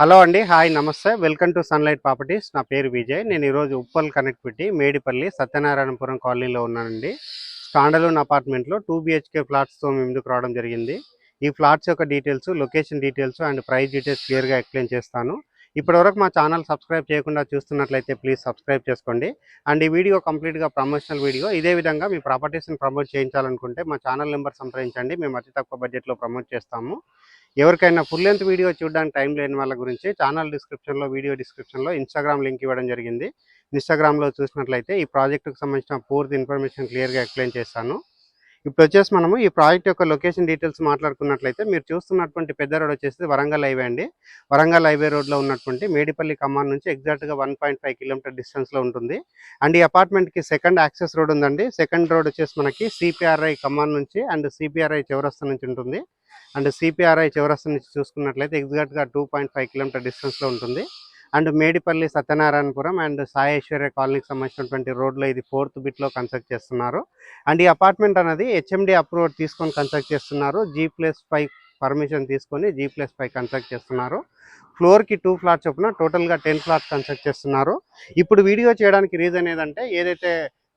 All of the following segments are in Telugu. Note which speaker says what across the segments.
Speaker 1: హలో అండి హాయ్ నమస్తే. Welcome to sunlight properties. నా పేరు విజయ్. నేను ఈరోజు ఉప్పల్ కనెక్టివిటీ మేడిపల్లి సత్యనారాయణపురం కాలనీలో ఉన్నానండి. స్టాండలోన్ అపార్ట్మెంట్లో టూ బిహెచ్కే ఫ్లాట్స్తో మేము ముందుకు రావడం జరిగింది. ఈ ఫ్లాట్స్ యొక్క details location details and price details క్లియర్గా ఎక్స్ప్లెయిన్ చేస్తాను. ఇప్పటివరకు మా ఛానల్ సబ్స్క్రైబ్ చేయకుండా చూస్తున్నట్లయితే ప్లీజ్ సబ్స్క్రైబ్ చేసుకోండి. అండ్ ఈ వీడియో కంప్లీట్గా ప్రమోషనల్ వీడియో. ఇదే విధంగా మీ ప్రాపర్టీస్ని ప్రమోట్ చేయించాలనుకుంటే మా ఛానల్ నెంబర్ సంప్రదించండి. మేము అతి తక్కువ బడ్జెట్లో ప్రమోట్ చేస్తాము. ఎవరికైనా ఫుల్ లెంత్ వీడియో చూడడానికి టైం లేని వాళ్ళ గురించి ఛానల్ డిస్క్రిప్షన్లో వీడియో డిస్క్రిప్షన్లో ఇన్స్టాగ్రామ్ లింక్ ఇవ్వడం జరిగింది. ఇన్స్టాగ్రామ్లో చూసినట్లయితే ఈ ప్రాజెక్టుకు సంబంధించిన పూర్తి ఇన్ఫర్మేషన్ క్లియర్గా ఎక్స్ప్లెయిన్ చేస్తాను. ఇప్పుడు వచ్చేసి మనము ఈ ప్రాజెక్ట్ యొక్క లొకేషన్ డీటెయిల్స్ మాట్లాడుకున్నట్లయితే మీరు చూస్తున్నటువంటి పెద్ద రోడ్ వచ్చేసి వరంగల్ హైవే అండి. వరంగల్ హైవే రోడ్లో ఉన్నటువంటి మేడిపల్లి కమాన్ నుంచి ఎగ్జాక్ట్గా వన్ పాయింట్ ఫైవ్ కిలోమీటర్ డిస్టెన్స్లో ఉంటుంది. అండ్ ఈ అపార్ట్మెంట్కి సెకండ్ యాక్సెస్ రోడ్ ఉందండి. సెకండ్ రోడ్ వచ్చేసి మనకి సిపిఆర్ఐ కమాన్ నుంచి అండ్ సిపిఆర్ఐ చౌరస్తా నుంచి ఉంటుంది. అండ్ సిపిఆర్ఐ చౌరస్తా నుంచి చూసుకున్నట్లయితే ఎగ్జాక్ట్గా టూ పాయింట్ ఫైవ్ కిలోమీటర్ డిస్టెన్స్లో ఉంటుంది. అండ్ మేడిపల్లి సత్యనారాయణపురం అండ్ సాయేశ్వర్య కాలనీకి సంబంధించినటువంటి రోడ్లో ఇది ఫోర్త్ బిట్లో కన్స్ట్రక్ట్ చేస్తున్నారు. అండ్ ఈ అపార్ట్మెంట్ అనేది హెచ్ఎండి అప్రూవల్ తీసుకొని కన్స్ట్రక్ట్ చేస్తున్నారు. జీ ప్లస్ ఫైవ్ పర్మిషన్ తీసుకొని జీ ప్లస్ ఫైవ్ కన్స్ట్రక్ట్ చేస్తున్నారు. ఫ్లోర్కి టూ ఫ్లాట్స్ చొప్పున టోటల్గా టెన్ ఫ్లాట్స్ కన్స్ట్రక్ట్ చేస్తున్నారు. ఇప్పుడు వీడియో చేయడానికి రీజన్ ఏదంటే ఏదైతే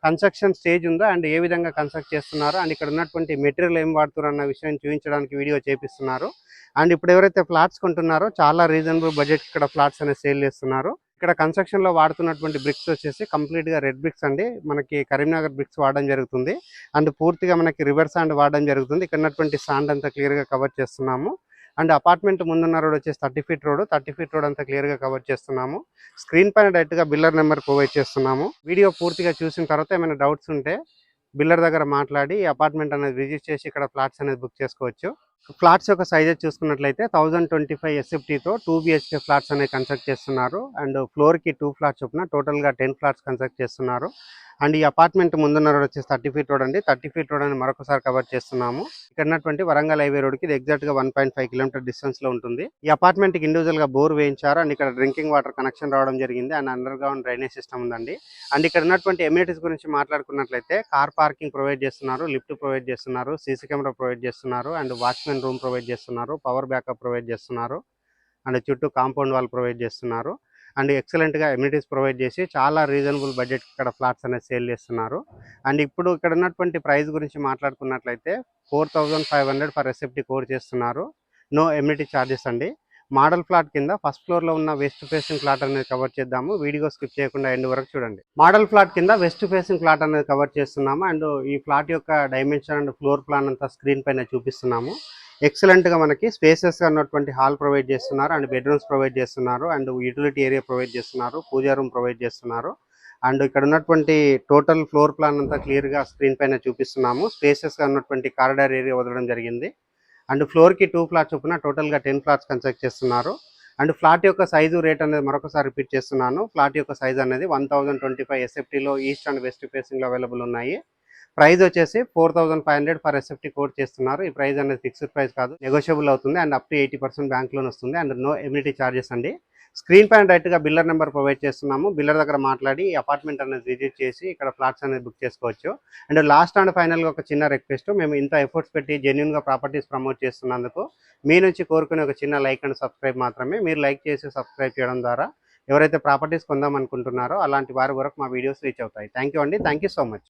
Speaker 1: కన్స్ట్రక్షన్ స్టేజ్ ఉందో అండ్ ఏ విధంగా కన్స్ట్రక్ట్ చేస్తున్నారు అండ్ ఇక్కడ ఉన్నటువంటి మెటీరియల్ ఏం వాడుతున్నారు అన్న విషయం చూపించడానికి వీడియో చేపిస్తున్నారు. అండ్ ఇప్పుడు ఎవరైతే ఫ్లాట్స్ కొంటున్నారో చాలా రీజనబుల్ బడ్జెట్ ఇక్కడ ఫ్లాట్స్ అనేది సేల్ చేస్తున్నారు. ఇక్కడ కన్స్ట్రక్షన్లో వాడుతున్నటువంటి బ్రిక్స్ వచ్చేసి కంప్లీట్గా రెడ్ బ్రిక్స్ అండి. మనకి కరీంనగర్ బ్రిక్స్ వాడడం జరుగుతుంది. అండ్ పూర్తిగా మనకి రివర్ సాండ్ వాడడం జరుగుతుంది. ఇక్కడ ఉన్నటువంటి సాండ్ అంతా క్లియర్గా కవర్ చేస్తున్నాము. అండ్ అపార్ట్మెంట్ ముందున్న రోడ్ వచ్చేసి thirty feet road. Thirty feet road అంతా క్లియర్గా కవర్ చేస్తున్నాము. స్క్రీన్ పైన డైరెక్ట్గా బిల్లర్ నెంబర్ ప్రొవైడ్ చేస్తున్నాము. వీడియో పూర్తిగా చూసిన తర్వాత ఏమైనా డౌట్స్ ఉంటే బిల్లర్ దగ్గర మాట్లాడి అపార్ట్మెంట్ అనేది విజిట్ చేసి ఇక్కడ ఫ్లాట్స్ అనేది బుక్ చేసుకోవచ్చు. ఫ్లాట్స్ యొక్క సైజెస్ చూసుకున్నట్లయితే థౌసండ్ ట్వంటీ ఫైవ్ ఎస్ఎఫ్టీతో టూ బిహెచ్కే ఫ్లాట్స్ అనేవి కన్స్ట్రక్ట్ చేస్తున్నారు. అండ్ ఫ్లోర్కి టూ ఫ్లాట్స్ చొప్పున టోటల్గా టెన్ ఫ్లాట్స్ కన్స్ట్రక్ట్ చేస్తున్నారు. అండ్ ఈ అపార్ట్మెంట్ ముందున్న రోడ్ వచ్చేసి థర్టీ ఫీట్ రోడ్ అండి. థర్టీ ఫీట్ రోడ్ అని మరొకసారి కవర్ చేస్తున్నాము. ఇక్కడ ఉన్నటువంటి వరంగల్ హైవే రోడ్కి ఇది ఎగ్జాక్ట్గా వన్ పాయింట్ ఫైవ్ కిలోమీటర్ డిస్టెన్స్లో ఉంటుంది. ఈ అపార్ట్మెంట్కి ఇండివిజువల్గా బోర్ వేయించారు. అండ్ ఇక్కడ డ్రింకింగ్ వాటర్ కనెక్షన్ రావడం జరిగింది. And underground drainage system ఉందండి. అండ్ ఇక్కడ ఉన్నటువంటి ఎమ్యూనిటీస్ గురించి మాట్లాడుకున్నట్లయితే కార్ పార్కింగ్ ప్రొవైడ్ చేస్తున్నారు లిఫ్ట్ ప్రొవైడ్ చేస్తున్నారు సీసీ కెమెరా ప్రొవైడ్ చేస్తున్నారు అండ్ వాచ్మెన్ రూమ్ ప్రొవైడ్ చేస్తున్నారు పవర్ బ్యాకప్ ప్రొవైడ్ చేస్తున్నారు అండ్ చుట్టూ కాంపౌండ్ వాల్ ప్రొవైడ్ చేస్తున్నారు. అండ్ ఎక్సలెంట్గా ఎమ్యూనిటీస్ ప్రొవైడ్ చేసి చాలా రీజనబుల్ బడ్జెట్ ఇక్కడ ఫ్లాట్స్ అనేది సేల్ చేస్తున్నారు. అండ్ ఇప్పుడు ఇక్కడ ఉన్నటువంటి ప్రైస్ గురించి మాట్లాడుకున్నట్లయితే four thousand five hundred per SFT quote చేస్తున్నారు. నో ఎమ్యూనిటీ ఛార్జెస్ అండి. మోడల్ ఫ్లాట్ కింద ఫస్ట్ ఫ్లోర్లో ఉన్న వెస్ట్ ఫేసింగ్ ఫ్లాట్ అనేది కవర్ చేద్దాము. వీడియో స్కిప్ చేయకుండా ఎండ్ వరకు చూడండి. మోడల్ ఫ్లాట్ కింద వెస్ట్ ఫేసింగ్ ఫ్లాట్ అనేది కవర్ చేస్తున్నాము. అండ్ ఈ ఫ్లాట్ యొక్క డైమెన్షన్ అండ్ ఫ్లోర్ ప్లాన్ అంతా స్క్రీన్ పైన చూపిస్తున్నాము. ఎక్సలెంట్గా మనకి స్పేసెస్గా ఉన్నటువంటి హాల్ ప్రొవైడ్ చేస్తున్నారు అండ్ బెడ్రూమ్స్ ప్రొవైడ్ చేస్తున్నారు అండ్ యూటిలిటీ ఏరియా ప్రొవైడ్ చేస్తున్నారు పూజా రూమ్ ప్రొవైడ్ చేస్తున్నారు. అండ్ ఇక్కడ ఉన్నటువంటి టోటల్ ఫ్లోర్ ప్లాన్ అంతా క్లియర్గా స్క్రీన్ పైన చూపిస్తున్నాము. స్పేసెస్గా ఉన్నటువంటి కారిడార్ ఏరియా వదలడం జరిగింది. అండ్ ఫ్లోర్కి టూ ఫ్లాట్స్ చొప్పున టోటల్గా టెన్ ఫ్లాట్స్ కన్స్ట్రక్ట్ చేస్తున్నారు. అండ్ ఫ్లాట్ యొక్క సైజు రేట్ అనేది మరొకసారి రిపీట్ చేస్తున్నాను. ఫ్లాట్ యొక్క సైజ్ అనేది వన్ థౌసండ్ ట్వంటీ ఫైవ్ ఎస్ఎఫ్టీలో ఈస్ట్ అండ్ వెస్ట్ ఫేసింగ్లో అవైలబుల్ ఉన్నాయి. ప్రైస్ వచ్చేసి four thousand five hundred per SFT quote చేస్తున్నారు. ఈ ప్రైస్ అనేది ఫిక్స్డ్ ప్రైస్ కాదు నెగోషియబుల్ అవుతుంది and up to eighty percent bank loan వస్తుంది అండ్ నో ఎమ్యూనిటీ చార్జెస్ అండి. స్క్రీన్ పైన డైరెక్ట్గా బిల్లర్ నెంబర్ ప్రొవైడ్ చేస్తున్నాము. బిల్లర్ దగ్గర మాట్లాడి అపార్ట్మెంట్ అనేది విజిట్ చేసి ఇక్కడ ఫ్లాట్స్ అనేది బుక్ చేసుకోవచ్చు. అండ్ లాస్ట్ అండ్ ఫైనల్గా ఒక చిన్న రిక్వెస్ట్ మేము ఇంత ఎఫర్ట్స్ పెట్టి జెన్యున్గా ప్రాపర్టీస్ ప్రమోట్ చేస్తున్నందుకు మీ నుంచి కోరుకునే ఒక చిన్న లైక్ అండ్ సబ్స్క్రైబ్ మాత్రమే. మీరు లైక్ చేసి సబ్స్క్రైబ్ చేయడం ద్వారా ఎవరైతే ప్రాపర్టీస్ కొందాం అనుకుంటున్నారో అలాంటి వారి వరకు మా వీడియోస్ రీచ్ అవుతాయి. థ్యాంక్ యూ అండి. Thank you so much